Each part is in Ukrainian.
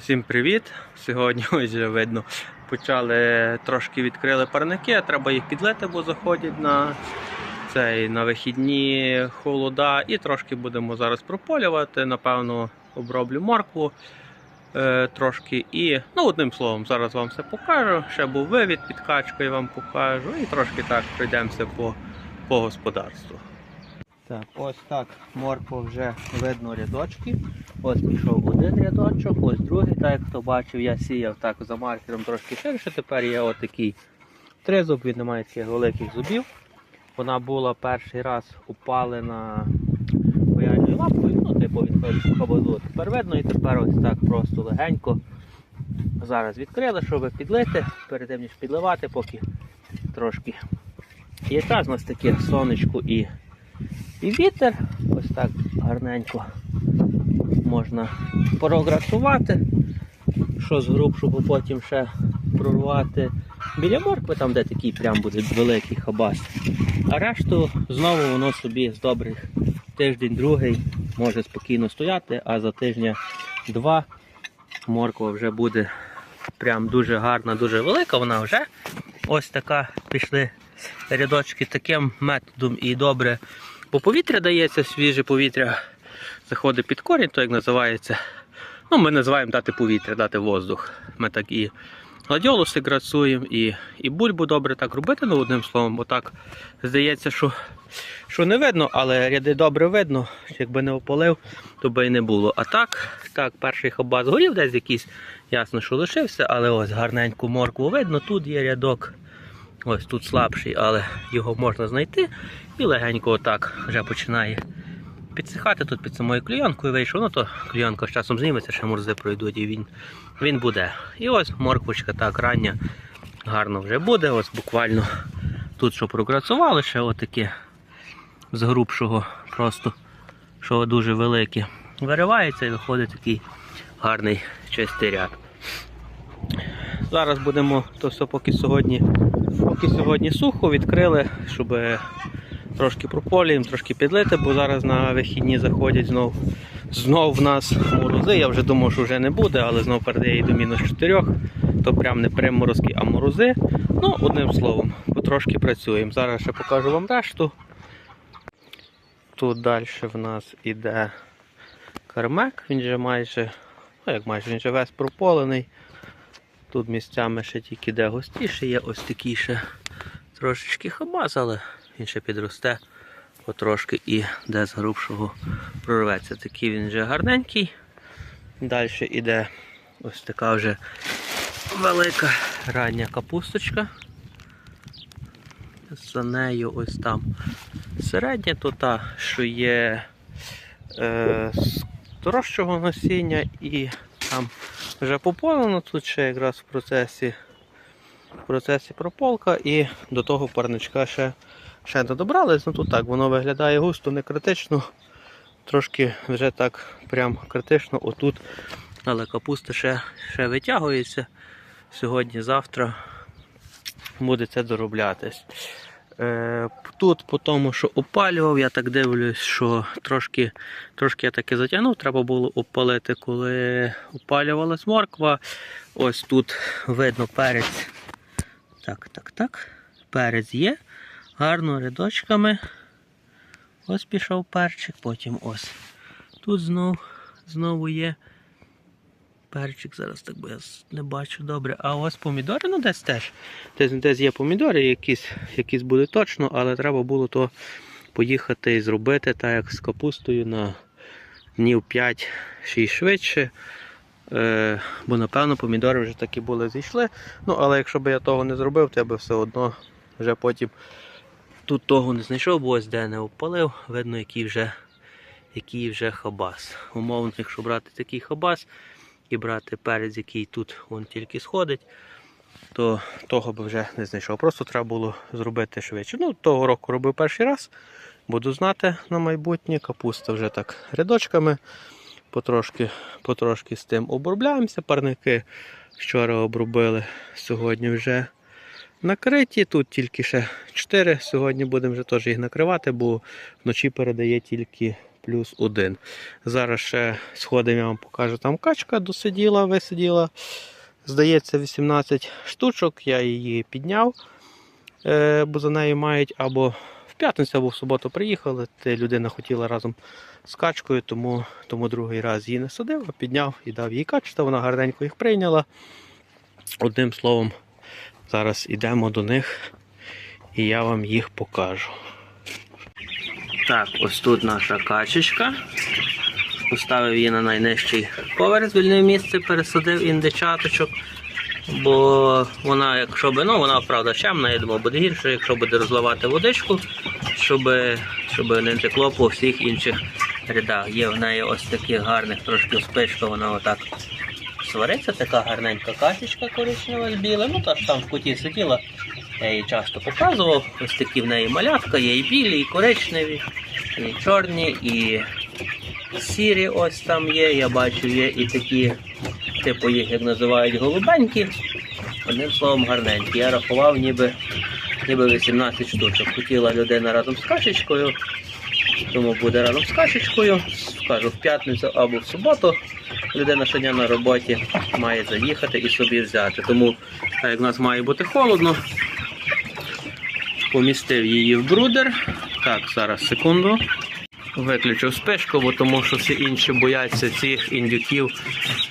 Всім привіт! Сьогодні ось вже видно, почали трошки відкрили парники, треба їх підлити, бо заходять на цей на вихідні холода. І трошки будемо зараз прополювати. Напевно, оброблю моркву е, трошки. І, ну, одним словом, зараз вам все покажу. Ще був вивід, підкачкою вам покажу. І трошки так пройдемося по, по господарству. Так, ось так морква вже видно рядочки. Ось пішов один рядочок, ось другий, так як хто бачив, я сіяв так за маркером трошки ширше. Тепер є отакий тризуб, він не має таких великих зубів. Вона була перший раз упалена бояльною лапкою, ну, типу від хабазу. Тепер видно і тепер ось так просто легенько. Зараз відкрили, щоб підлити, перед тим ніж підливати, поки трошки. Є час у нас таке сонечко і, і вітер. Ось так гарненько можна програсувати. Що з грубшого потім ще прорвати біля моркви, там де такий прям буде великий хабас. А решту знову воно собі з добрих тиждень-другий може спокійно стояти, а за тижня-два морква вже буде прям дуже гарна, дуже велика. Вона вже ось така пішли рядочки таким методом і добре. Бо повітря дається, свіже повітря заходить під корінь, то як називається. Ну, ми називаємо дати повітря, дати воздух. Ми так і гладіолуси грацуємо, і, і бульбу добре так робити, ну одним словом, бо так здається, що, що не видно, але ряди добре видно. Якби не опалив, то би і не було. А так, так, перший хабаз горів, десь якийсь, ясно, що лишився, але ось гарненьку моркву видно, тут є рядок. Ось тут слабший, але його можна знайти. І легенько отак вже починає підсихати тут під самою клійонкою вийшов, ну то клійонка з часом зніметься, ще морзи пройдуть і він, він буде. І ось морквочка так рання гарно вже буде. Ось буквально тут що програцували, ще отаке з грубшого, просто що дуже велике. Виривається і виходить такий гарний чистий ряд. Зараз будемо то все поки сьогодні, поки сьогодні сухо відкрили, щоб трошки прополіємо, трошки підлити, бо зараз на вихідні заходять знов. Знов в нас морози. Я вже думав, що вже не буде, але знов передає до мінус 4, то прям не приморозки, а морози. Ну, одним словом, потрошки працюємо. Зараз ще покажу вам решту. Тут далі в нас іде кармек, він же майже, ну як майже, він же весь прополений. Тут місцями ще тільки де густіше, є ось такий ще трошечки хабаз, але він ще підросте потрошки і де з грубшого прорветься. Такий він вже гарненький. Далі йде ось така вже велика рання капусточка. За нею ось там середня, то та, що є е, з дорожчого насіння і там вже пополено, тут ще якраз в процесі в процесі прополка і до того парничка ще ще не добрались. Ну тут так, воно виглядає густо, не критично. Трошки вже так прям критично отут. Але капуста ще, ще витягується. Сьогодні-завтра буде це дороблятись. Е, Тут по тому, що опалював, я так дивлюсь, що трошки трошки я таки затягнув, треба було опалити, коли опалювалась морква. Ось тут видно перець. Так, так, так. Перець є. Гарно рядочками. Ось пішов перчик, потім ось. Тут знов, знову є перчик. Зараз так бо я не бачу добре. А ось помідори, ну десь теж. Десь, десь є помідори, якісь, якісь буде точно, але треба було то поїхати і зробити так як з капустою на днів 5-6 швидше. Е, бо напевно помідори вже такі були зійшли. Ну, але якщо б я того не зробив, то я би все одно вже потім тут того не знайшов, бо ось де не опалив, видно, який вже, який вже хабас. Умовно, якщо брати такий хабас і брати перець, який тут вон тільки сходить, то того би вже не знайшов. Просто треба було зробити швидше. Ну, того року робив перший раз. Буду знати на майбутнє. Капуста вже так рядочками. Потрошки, потрошки з тим обробляємося. Парники вчора обробили, сьогодні вже накриті. Тут тільки ще 4. Сьогодні будемо вже теж їх накривати, бо вночі передає тільки плюс 1. Зараз ще сходимо, я вам покажу. Там качка досиділа, висиділа. Здається, 18 штучок. Я її підняв, е, бо за нею мають або в п'ятницю, або в суботу приїхали. Те людина хотіла разом з качкою, тому, тому другий раз її не садив, а підняв і дав їй качку. Вона гарненько їх прийняла. Одним словом, зараз йдемо до них і я вам їх покажу. Так, ось тут наша качечка. Поставив її на найнижчий поверх, звільнив місце, пересадив індичаточок. Бо вона, якщо би, ну вона правда чемна, я думаю, буде гірше, якщо буде розливати водичку, щоб, щоб не текло по всіх інших рядах. Є в неї ось таких гарних трошки спичка, вона отак свариться, така гарненька качечка коричнева з білим. Ну та ж там в куті сиділа, я її часто показував. Ось такі в неї малятка, є і білі, і коричневі, і чорні, і сірі ось там є. Я бачу, є і такі, типу їх як називають голубенькі. Одним словом, гарненькі. Я рахував ніби, ніби 18 штучок. Хотіла людина разом з качечкою, тому буде разом з качечкою. Скажу в п'ятницю або в суботу. Людина щодня на роботі має заїхати і собі взяти. Тому, як в нас має бути холодно, помістив її в брудер. Так, зараз секунду. Виключив спишку, бо тому що всі інші бояться цих індюків.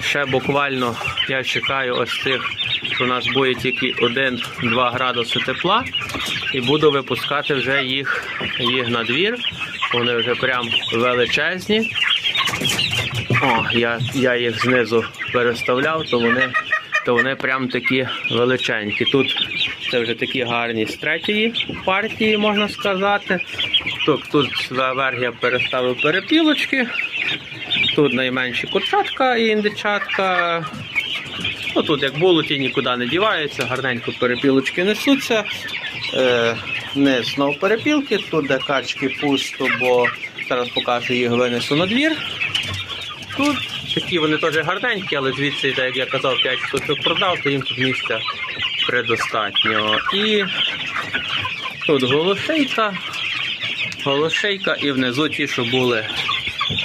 Ще буквально я чекаю ось цих, що у нас буде тільки 1-2 градуси тепла. І буду випускати вже їх, їх на двір. Вони вже прям величезні. О, я, я їх знизу переставляв, то вони, то вони прям такі величенькі. Тут це вже такі гарні з третьої партії, можна сказати. Тут, тут наверх я переставив перепілочки. Тут найменші курчатка і індичатка. Ну, тут як було, ті нікуди не діваються, гарненько перепілочки несуться. Е, низ знов перепілки, тут де качки пусто, бо зараз покажу їх винесу на двір. Тут такі вони теж гарненькі, але звідси, як я казав, 5 штучок продав, то їм тут місця предостатньо. І тут голошейка, голошейка і внизу ті, що були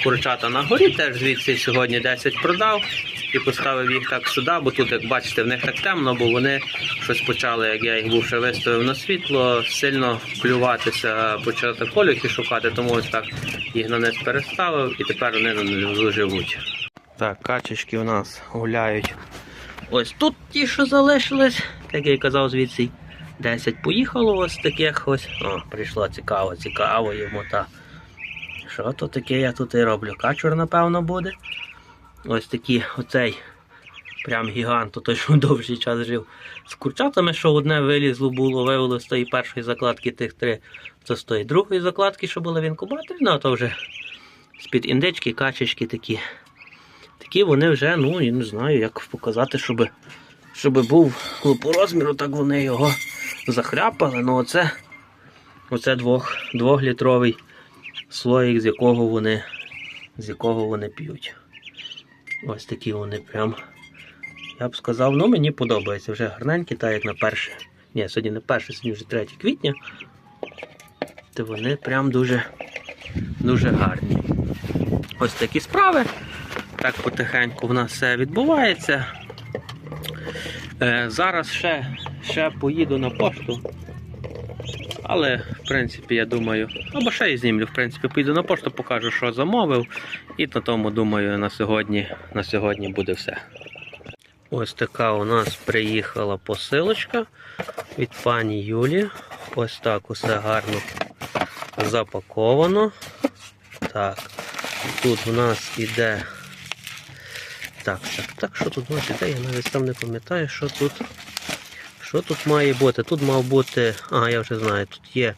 курчата на горі, теж звідси сьогодні 10 продав і поставив їх так сюди, бо тут, як бачите, в них так темно, бо вони щось почали, як я їх був ще виставив на світло, сильно плюватися, почати колюхи шукати, тому ось так їх на низ переставив і тепер вони на живуть. Так, качечки у нас гуляють. Ось тут ті, що залишились, як я й казав, звідси 10 поїхало ось таких ось. О, прийшло цікаво, цікаво йому та. Що то таке я тут і роблю? Качур, напевно, буде. Ось такі, оцей прям гігант, той, що довший час жив з курчатами, що одне вилізло було, вивело з тої першої закладки тих три, це з тої другої закладки, що були в інкубаторі, ну а то вже з-під індички, качечки такі. Такі вони вже, ну я не знаю, як показати, щоб, щоб був по розміру, так вони його захряпали. Ну оце, оце двох, двохлітровий слоїк, з якого вони, з якого вони п'ють. Ось такі вони прям. Я б сказав, ну мені подобається вже гарненькі, так як на перше. Ні, сьогодні не перше, сьогодні вже 3 квітня. То вони прям дуже, дуже гарні. Ось такі справи. Так потихеньку в нас все відбувається. Е, зараз ще, ще поїду на пошту. Але, в принципі, я думаю, або ще і знімлю, в принципі, поїду на пошту, покажу, що замовив. І на тому, думаю, на сьогодні, на сьогодні буде все. Ось така у нас приїхала посилочка від пані Юлі. Ось так усе гарно запаковано. Так, тут у нас іде. Так, так, так, що тут іде? Я навіть там не пам'ятаю, що тут. Що тут має бути? Тут мав бути. Ага, я вже знаю, тут є.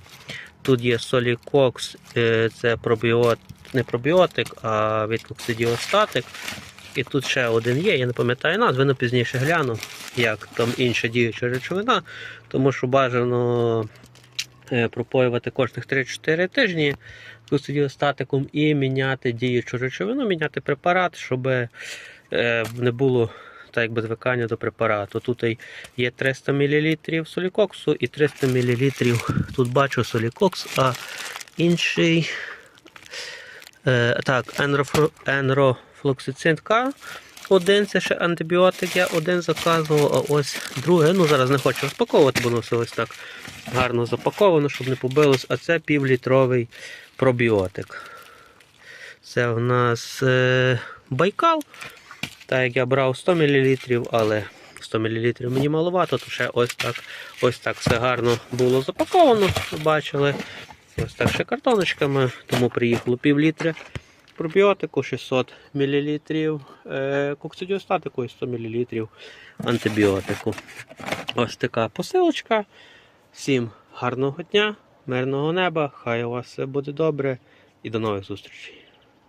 Тут є солікокс, е, це пробіот, не пробіотик, а відкоксидіостатик. І тут ще один є, я не пам'ятаю назви, але пізніше гляну, як там інша діюча речовина, тому що бажано е, пропоювати кожних 3-4 тижні коксидіостатиком і міняти діючу речовину, міняти препарат, щоб не було так якби звикання до препарату. Тут є 300 мл солікоксу і 300 мл. Тут бачу солікокс, а інший Е, так, енрофлоксицин К. Один це ще антибіотик, я один заказував, а ось друге. Ну зараз не хочу розпаковувати, бо воно все ось так гарно запаковано, щоб не побилось. А це півлітровий пробіотик. Це в нас е, байкал. Так як я брав 100 мл, але 100 мл мені маловато, то ще ось так ось так все гарно було запаковано. Бачили. Ось так ще картоночками, тому приїхало пів літри пробіотику, 600 мл е, коксидіостатику і 100 мл антибіотику. Ось така посилочка. Всім гарного дня, мирного неба, хай у вас все буде добре і до нових зустрічей.